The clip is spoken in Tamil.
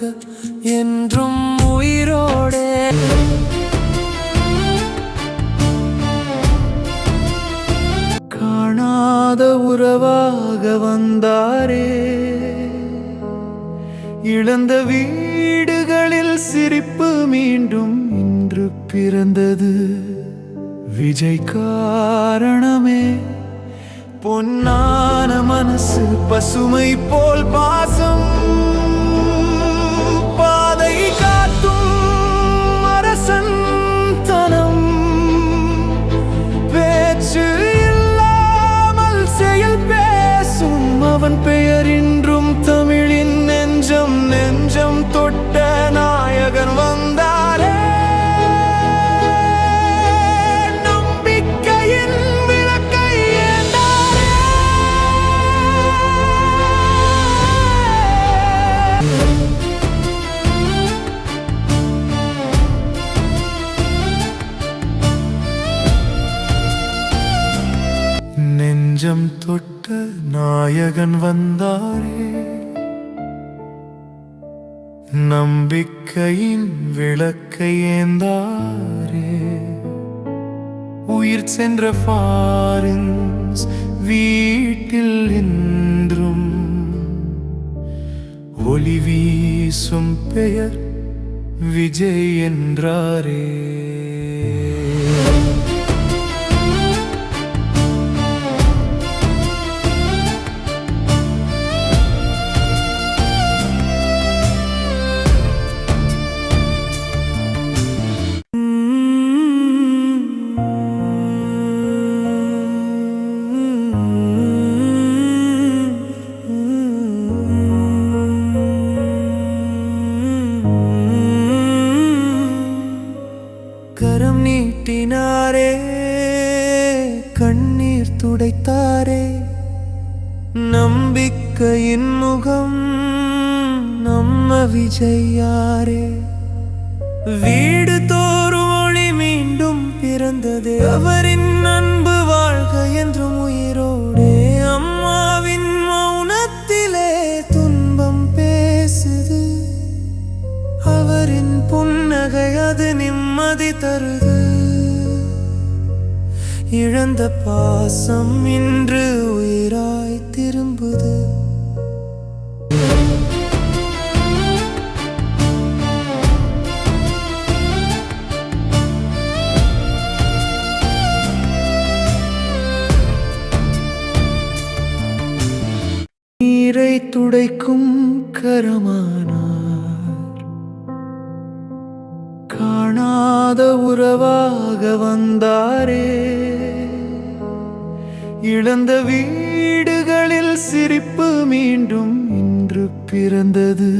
வாழ்க என்றும் உயிரோடே. காணாத உறவாக வந்தாரே. இழந்த வீடுகளில் சிரிப்பு மீண்டும் இன்று பிறந்தது. விஜய் காரணமே. பொன்னான மனசு பசுமை போல் பாசம் அவன் நெஞ்சம் தொட்ட நாயகன் வந்தாரே. நம்பிக்கையின் விளக்கை ஏந்தாரே. உயிர் சென்ற ஃபாரின்ஸ் வீட்டில் என்றும் ஒளி வீசும் பெயர் விஜய் என்றாரே. கரம் நீட்டினாரே கண்ணீர் துடைத்தாரே. நம்பிக்கையின் முகம் நம்ம விஜயாரே வீடு தோ இழந்த பாசம் இன்று உயிராய் திரும்புது. நீரை துடைக்கும் கரமானா காணாத உறவாக வந்தாரே. இழந்த வீடுகளில் சிரிப்பு மீண்டும் இன்று பிறந்தது.